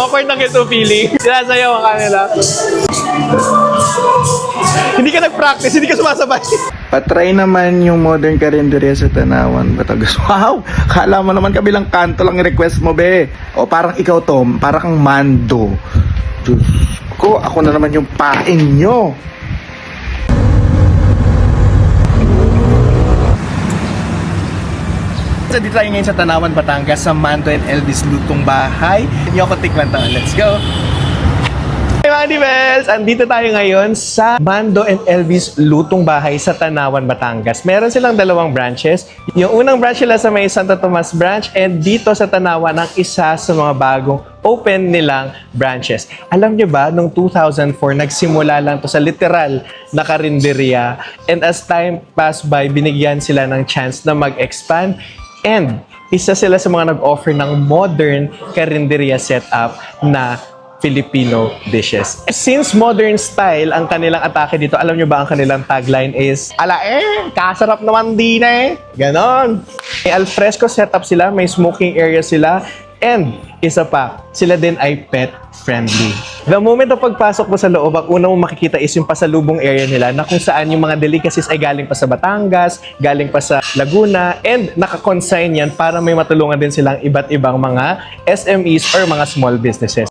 awkward ng ganito feeling. Sinasayaw ka nila. hindi ka nag-practice, hindi ka sumasabay. Patry naman yung modern karinderya sa Tanawan, Batangas. Wow! Kala mo naman kabilang kanto lang request mo, be. O parang ikaw, Tom, parang kang mando. Diyos ko, ako na naman yung pain nyo. So, dito tayo ngayon sa Tanawan, Batangas, sa Mando and Elvis Lutong Bahay. Nyo ako tikman to. Let's go! Hey mga Divels! Andito tayo ngayon sa Mando and Elvis Lutong Bahay sa Tanawan, Batangas. Meron silang dalawang branches. Yung unang branch nila sa may Santo Tomas branch and dito sa Tanawan ang isa sa mga bagong open nilang branches. Alam nyo ba, noong 2004, nagsimula lang to sa literal na karinderya. And as time passed by, binigyan sila ng chance na mag-expand. And isa sila sa mga nag-offer ng modern karinderya setup na Filipino dishes. Since modern style ang kanilang atake dito, alam nyo ba ang kanilang tagline is, Ala eh, kasarap naman din eh. Ganon. May alfresco setup sila, may smoking area sila, and isa pa, sila din ay pet friendly. The moment na pagpasok mo sa loob, ang una mong makikita is yung pasalubong area nila na kung saan yung mga delicacies ay galing pa sa Batangas, galing pa sa Laguna, and naka-consign yan para may matulungan din silang iba't ibang mga SMEs or mga small businesses.